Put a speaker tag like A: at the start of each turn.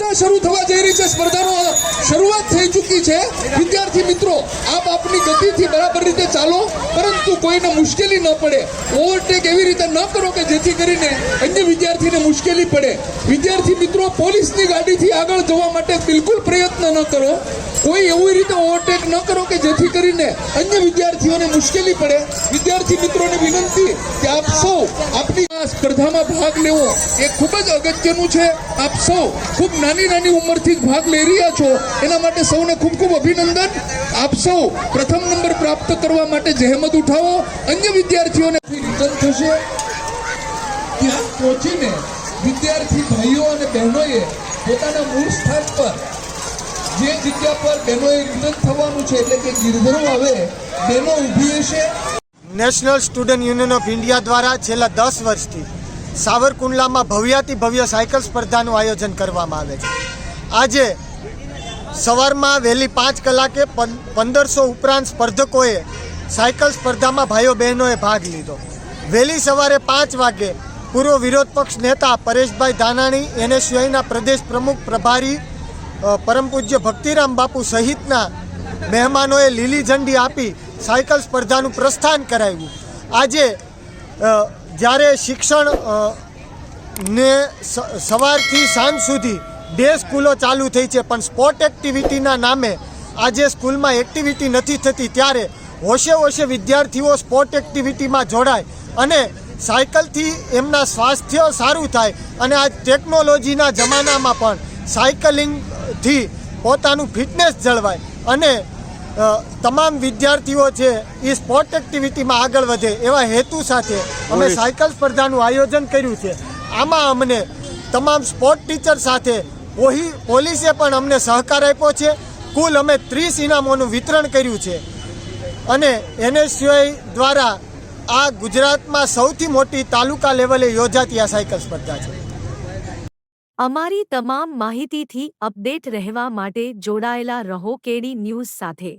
A: સ્પર્ધા શરૂ થવા જઈ રહી છે. સ્પર્ધાનો શરૂઆત થઈ ચૂકી છે. વિદ્યાર્થી મિત્રો, આપ આપની ગતિથી બરાબર રીતે ચાલો, પરંતુ કોઈને મુશ્કેલી ન પડે. ઓવરટેક એવી રીતે ન કરો કે જેથી કરીને અન્ય વિદ્યાર્થીને મુશ્કેલી પડે. વિદ્યાર્થી મિત્રો, પોલીસની ગાડીથી આગળ જવા માટે બિલકુલ પ્રયત્ન ન કરો. કોઈ એવી રીતે ઓવરટેક ન કરો કે જેથી કરીને અન્ય વિદ્યાર્થીઓને મુશ્કેલી પડે. વિદ્યાર્થી મિત્રોને વિનંતી કે આપ સૌ આપની આ સ્પર્ધામાં ભાગ લેવો. એ ખૂબ જ અગત્યનું છે. આપ સૌ ખૂબ નાની નાની ઉંમરથી ભાગ લઈ રહ્યા છો. એના માટે સૌને ખૂબ ખૂબ અભિનંદન. આપ સૌ પ્રથમ નંબર પ્રાપ્ત કરવા માટે જહેમત ઉઠાવો. અન્ય વિદ્યાર્થીઓને રિટર્ન થશે. ત્યાં પહોંચીને વિદ્યાર્થી ભાઈઓ અને બહેનોએ પોતાના મૂળ સ્થાન પર જે જગ્યા પર બહેનોએ રિટર્ન થવાનું છે, એટલે કે ગીરધરો હવે બહેનો ઊભી હશે
B: national student union of India દ્વારા છેલ્લા દસ વર્ષથી સાવરકુંડલામાં ભવ્યાતિ ભવ્ય સાયકલ સ્પર્ધાનું આયોજન કરવામાં આવે છે. આજે સવારમાં વહેલી પાંચ કલાકે પંદરસો ઉપરાંત સ્પર્ધકોએ સાયકલ સ્પર્ધામાં ભાઈઓ બહેનોએ ભાગ લીધો. વહેલી સવારે પાંચ વાગે પૂર્વ વિરોધ પક્ષ નેતા પરેશભાઈ ધાનાણી, એનએસયુઆઈના પ્રદેશ પ્રમુખ પ્રભારી પરમ પૂજ્ય ભક્તિરામ બાપુ સહિતના મહેમાનોએ લીલી ઝંડી આપી સાયકલ સ્પર્ધાનું પ્રસ્થાન કરાવ્યું. આજે જ્યારે શિક્ષણ ને સવારથી સાંજ સુધી બે સ્કૂલો ચાલુ થઈ છે, પણ સ્પોર્ટ એક્ટિવિટીના નામે આજે સ્કૂલમાં એક્ટિવિટી નથી થતી, ત્યારે હોશે હોશે વિદ્યાર્થીઓ સ્પોર્ટ એક્ટિવિટીમાં જોડાય અને સાયકલથી એમના સ્વાસ્થ્ય સારું થાય અને આ ટેકનોલોજીના જમાનામાં પણ સાયકલિંગથી પોતાનું ફિટનેસ જળવાય અને તમામ વિદ્યાર્થીઓ છે એ સ્પોર્ટ એક્ટિવિટીમાં આગળ વધે એવા હેતુ સાથે અમે સાયકલ સ્પર્ધાનું આયોજન કર્યું છે. આમાં અમને તમામ સ્પોર્ટ ટીચર સાથે ઓહી પોલીસે પણ અમને સહકાર આપ્યો છે. કુલ અમે ત્રીસ ઇનામોનું વિતરણ કર્યું છે. અને એનએસયુઆઈ દ્વારા આ ગુજરાતમાં સૌથી મોટી તાલુકા લેવલે યોજાતી આ સાયકલ સ્પર્ધા છે.
C: અમારી તમામ માહિતીથી અપડેટ રહેવા માટે જોડાયેલા રહો કેડી ન્યૂઝ સાથે.